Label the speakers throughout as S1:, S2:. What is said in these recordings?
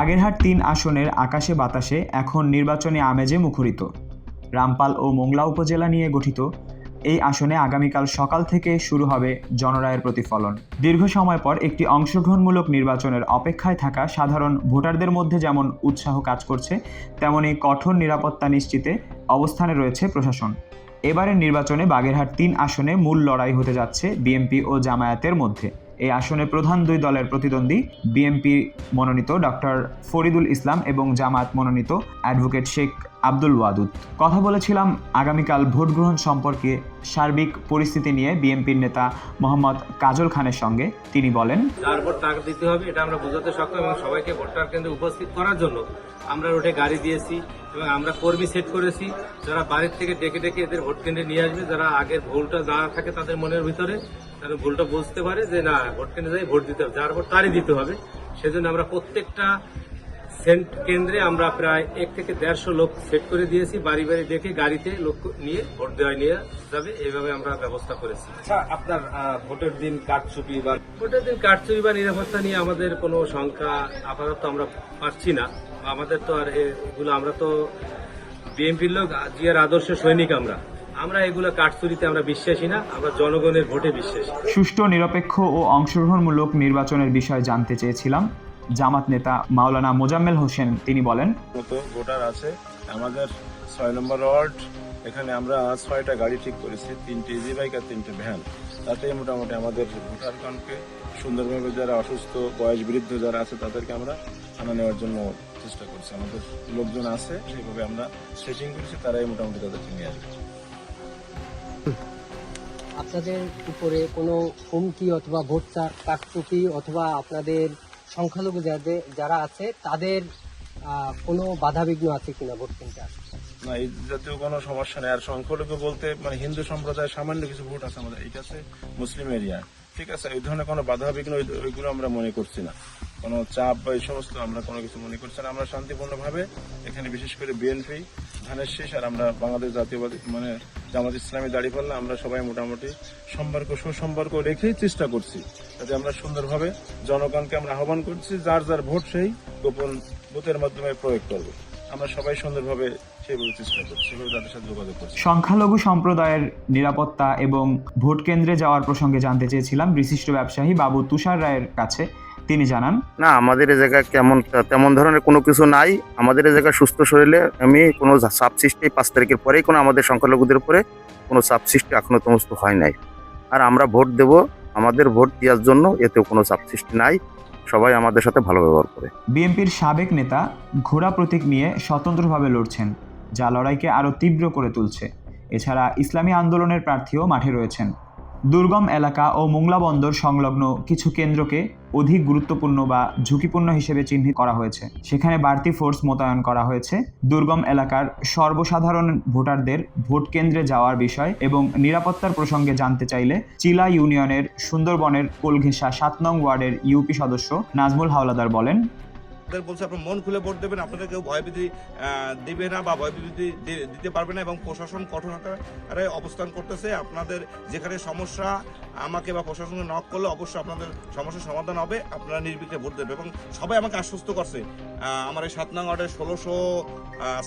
S1: বাগেরহাট তিন আসনের আকাশে বাতাসে এখন নির্বাচনী আমেজে মুখরিত। রামপাল ও মোংলা উপজেলা নিয়ে গঠিত। এই আসনে আগামীকাল সকাল থেকে শুরু হবে জনরায়ের প্রতিফলন। দীর্ঘ সময় পর একটি অংশগ্রহণমূলক নির্বাচনের অপেক্ষায় থাকা সাধারণ ভোটারদের মধ্যে যেমন উৎসাহ কাজ করছে, তেমনি কঠোর নিরাপত্তা নিশ্চিতে অবস্থানে রয়েছে প্রশাসন। এবারের নির্বাচনে বাগেরহাট তিন আসনে মূল লড়াই হতে যাচ্ছে বিএনপি ও জামায়াতের মধ্যে। এই আসনে প্রধান দুই দলের প্রতিদ্বন্দ্বী বিএনপি মনোনীত ডক্টর ফরিদুল ইসলাম এবং জামায়াত মনোনীত অ্যাডভোকেট শেখ আব্দুল ওয়াদুদ। কথা বলেছিলাম আগামীকাল ভোট গ্রহণ সম্পর্কে সার্বিক পরিস্থিতি নিয়ে বিএনপির নেতা মোহাম্মদ কাজল খানের সঙ্গে। তিনি বলেন,
S2: যার ভোট তাকে দিতে হবে, এটা আমরা বোঝাতে সক্ষম এবং সবাইকে ভোটার কেন্দ্রে উপস্থিত করার জন্য আমরা রোডে গাড়ি দিয়েছি এবং আমরা কর্মী সেট করেছি। যারা বাড়ির থেকে ডেকে ডেকে এদের ভোট কেন্দ্রে নিয়ে আসবে, যারা আগের ভুলটা যারা থাকে তাদের মনের ভিতরে তারা ভুলটা বুঝতে পারে যে না, ভোট কেন্দ্রে যাই ভোট দিতে হবে, যার ভোট তারই দিতে হবে। সেজন্য আমরা প্রত্যেকটা সেন্ট কেন্দ্রে আমরা প্রায় এক থেকে দেড়শো লোক সেট করে দিয়েছি বাড়ি বাড়ি দেখে গাড়িতে লোক নিয়ে ভোট দেওয়া নিয়ে যাবে এইভাবে আমরা ব্যবস্থা করেছি।
S3: আচ্ছা আপনার ভোটের দিন কারচুপি বা
S2: ভোটের দিন কারচুরি বা নিরাপত্তা নিয়ে আমাদের কোনো সংখ্যা আপাতত আমরা পাচ্ছি না। আমাদের তো আর এগুলো আমরা তো বিএনপির লোক জিয়ার আদর্শ সৈনিক আমরা। আমরা এগুলো কাঠচুরিতে আমরা বিশ্বাসী না আমরা জনগণের ভোটে বিশ্বাসী।
S1: সুষ্ঠু নিরপেক্ষ ও অংশগ্রহণমূলক নির্বাচনের বিষয়ে জানতে চেয়েছিলাম। জামাত নেতা মাওলানা মোজাম্মেল হোসেন তিনি বলেন
S4: মতো ভোটার আছে আমাদের ছয় নম্বর ওয়ার্ড এখানে আমরা ছয়টা গাড়ি ঠিক করেছি তিনটে ইজি বাইক আর তিনটে ভ্যান তাতে মোটামুটি আমাদের ভোটারগণকে সুন্দরভাবে যারা অসুস্থ বয়স বৃদ্ধ যারা আছে তাদেরকে আমরা আনা নেওয়ার জন্য চেষ্টা করছি। আমাদের লোকজন আছে সেইভাবে আমরা সেটিং করেছি তারাই মোটামুটি তাদেরকে নিয়ে আসবে।
S5: আপনাদের উপরে কোনো হুমকি অথবা ভোট চার অথবা আপনাদের সংখ্যালঘু যাদের, যারা আছে, তাদের কোনো বাধাবিঘ্ন আছে কিনা ভোট আসতে
S4: না, এই জাতীয় কোনো সমস্যা নেই। আর সংখ্যালঘু বলতে মানে হিন্দু সম্প্রদায়ের সামান্য কিছু ভোট আছে আমাদের। এই কাছে মুসলিম এরিয়া। ঠিক আছে, এই ধরনের কোনো বাধা বিঘ্ন ওইগুলো আমরা মনে করছি না। কোনো চাপ বা এই সমস্ত আমরা কোনো কিছু মনে করছি না। আমরা শান্তিপূর্ণভাবে এখানে বিশেষ করে বিএনপি, ধানের শেষ, আর আমরা বাংলাদেশ জাতীয়বাদী মানে জামাত ইসলামী দাঁড়িয়ে পারলে আমরা সবাই মোটামুটি সম্পর্ক, সুসম্পর্ক রেখেই চেষ্টা করছি যাতে আমরা সুন্দরভাবে জনগণকে আমরা আহ্বান করছি, যার যার ভোট সেই গোপন বুথের মাধ্যমে প্রয়োগ করবে। আমরা সবাই সুন্দরভাবে চেষ্টা করছি তাদের সাথে যোগাযোগ
S1: সংখ্যালঘু সম্প্রদায়ের নিরাপত্তা এবং ভোট কেন্দ্রে যাওয়ার প্রসঙ্গে জানতে চেয়েছিলাম বিশিষ্ট ব্যবসায়ী বাবু তুষার রায়ের কাছে। তিনি জানান
S6: না আমাদের এই জায়গায় কেমন তেমন ধরনের কোনো কিছু নাই। আমাদের এই জায়গায় সুস্থ শরীরে আমি কোনো চাপ সৃষ্টি পাঁচ তারিখের পরেই কোনো আমাদের সংখ্যালঘুদের উপরে কোনো চাপ সৃষ্টি এখনও সমস্ত হয় নাই। আর আমরা ভোট দেব আমাদের ভোট দেওয়ার জন্য এতেও কোনো চাপ সৃষ্টি নাই। সবাই আমাদের সাথে ভালো ব্যবহার করে।
S1: বিএনপির সাবেক নেতা ঘোড়া প্রতীক নিয়ে স্বতন্ত্রভাবে লড়ছেন যা লড়াইকে আরও তীব্র করে তুলছে। এছাড়া ইসলামী আন্দোলনের প্রার্থীও মাঠে রয়েছেন। দুর্গম এলাকা ও মোংলা বন্দর সংলগ্ন কিছু কেন্দ্রকে অধিক গুরুত্বপূর্ণ বা ঝুঁকিপূর্ণ হিসেবে চিহ্নিত করা হয়েছে। সেখানে বাড়তি ফোর্স মোতায়েন করা হয়েছে। দুর্গম এলাকার সর্বসাধারণ ভোটারদের ভোট কেন্দ্রে যাওয়ার বিষয় এবং নিরাপত্তার প্রসঙ্গে জানতে চাইলে চিলা ইউনিয়নের সুন্দরবনের কোলঘেঁষা সাত নং ওয়ার্ডের ইউপি সদস্য নাজমুল হাওলাদার বলেন
S7: আপনাদের বলছে, আপনার মন খুলে ভোট দেবেন, আপনাদের কেউ ভয়ভীতি দেবে না বা ভয়ভীতি দিতে পারবে না এবং প্রশাসন কঠোর আকারে অবস্থান করতেছে। আপনাদের যেখানে সমস্যা আমাকে বা প্রশাসনকে নক করলে অবশ্যই আপনাদের সমস্যার সমাধান হবে, আপনারা নির্বিঘ্নে ভোট দেবে এবং সবাই আমাকে আশ্বস্ত করছে। আমার এই সাত নং ষোলোশো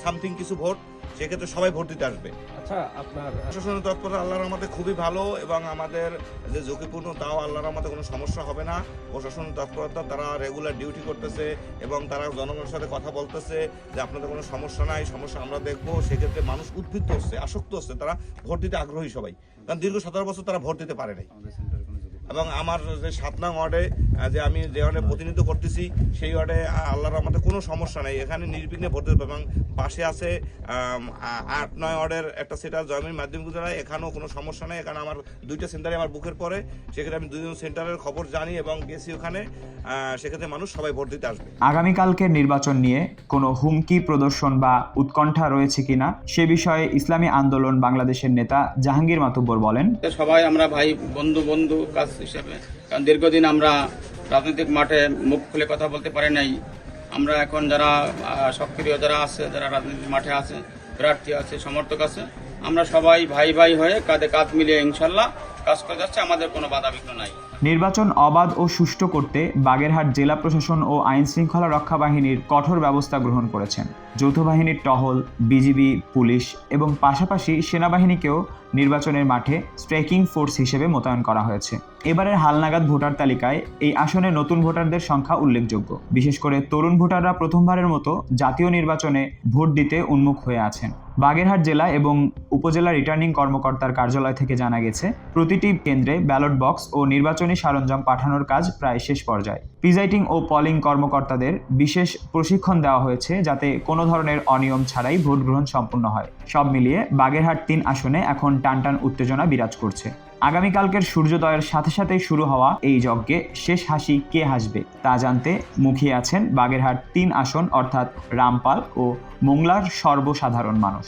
S7: সামথিং কিছু ভোট। সেক্ষেত্রে সবাই ভোট দিতে আসবে।
S3: আচ্ছা আপনার
S7: প্রশাসনের তৎপরতা আল্লাহর আমাদের খুবই ভালো এবং আমাদের যে ঝুঁকিপূর্ণ তাও আল্লাহর আমাদের কোনো সমস্যা হবে না। প্রশাসনের তৎপরতা তারা রেগুলার ডিউটি করতেছে এবং তারা জনগণের সাথে কথা বলতেছে যে আপনাদের কোনো সমস্যা নাই সমস্যা আমরা দেখব। সেক্ষেত্রে মানুষ উদ্বৃত্ত হচ্ছে আসক্ত হচ্ছে। তারা ভোট দিতে আগ্রহী সবাই। কারণ দীর্ঘ সতেরো বছর তারা ভোট দিতে পারে নাই। এবং আমার যে সাত নং ওয়ার্ডে যে আমি যে ওয়ার্ডে প্রতিনিধিত্ব করতেছি সেই ওয়ার্ডে আল্লাহর আমাদের কোনো সমস্যা নেই। এখানে নির্বিঘ্নে ভোট দিতে এবং পাশে আছে আট নয় ওয়ার্ডের একটা সেন্টার জয়মিন মাধ্যমিক বিদ্যালয় এখানেও কোনো সমস্যা নেই। এখানে আমার দুইটা সেন্টারে আমার বুকের পরে। সেখানে আমি দুজন সেন্টারের খবর জানি এবং গেছি ওখানে সেক্ষেত্রে মানুষ সবাই ভোট দিতে আসবে।
S1: আগামীকালকের নির্বাচন নিয়ে কোনো হুমকি প্রদর্শন বা উৎকণ্ঠা রয়েছে কিনা সে বিষয়ে ইসলামী আন্দোলন বাংলাদেশের নেতা জাহাঙ্গীর মাতুব্বর বলেন।
S8: সবাই আমরা ভাই বন্ধু বন্ধু কাজ হিসেবে কারণ দীর্ঘদিন আমরা রাজনৈতিক মাঠে মুখ খুলে কথা বলতে পারি নাই। আমরা এখন যারা সক্রিয় যারা আছে, যারা রাজনৈতিক মাঠে আছে, প্রার্থী আছে, সমর্থক আছে, আমরা সবাই ভাই ভাই হয়ে কাঁধে কাঁধ মিলিয়ে ইনশাল্লাহ কাজ করে যাচ্ছে, আমাদের কোনো বাধা বিঘ্ন নাই।
S1: নির্বাচন অবাধ ও সুষ্ঠু করতে বাগেরহাট জেলা প্রশাসন ও আইন শৃঙ্খলা রক্ষা বাহিনীর কঠোর ব্যবস্থা গ্রহণ করেছেন। যৌথ বাহিনীর টহল, বিজিবি, পুলিশ এবং পাশাপাশি সেনাবাহিনীকেও নির্বাচনের মাঠে স্ট্রাইকিং ফোর্স হিসেবে মোতায়েন করা হয়েছে। এবারের হালনাগাদ ভোটার তালিকায় এই আসনে নতুন ভোটারদের সংখ্যা উল্লেখযোগ্য। বিশেষ করে তরুণ ভোটাররা প্রথমবারের মতো জাতীয় নির্বাচনে ভোট দিতে উন্মুখ হয়ে আছেন। বাগেরহাট জেলা এবং উপজেলা রিটার্নিং কর্মকর্তার কার্যালয় থেকে জানা গেছে প্রতিটি কেন্দ্রে ব্যালট বক্স ও নির্বাচনী সরঞ্জাম পাঠানোর কাজ প্রায় শেষ পর্যায়ে। প্রিজাইডিং ও পলিং কর্মকর্তাদের বিশেষ প্রশিক্ষণ দেওয়া হয়েছে যাতে কোনো ধরনের অনিয়ম ছাড়াই ভোট গ্রহণ সম্পূর্ণ হয়। সব মিলিয়ে বাগেরহাট তিন আসনে এখন টানটান উত্তেজনা বিরাজ করছে। আগামীকালকের সূর্যোদয়ের সাথে সাথেই শুরু হওয়া এই যজ্ঞে শেষ হাসি কে হাসবে তা জানতে মুখিয়ে আছেন বাগেরহাট তিন আসন অর্থাৎ রামপাল ও মোংলার সর্বসাধারণ মানুষ।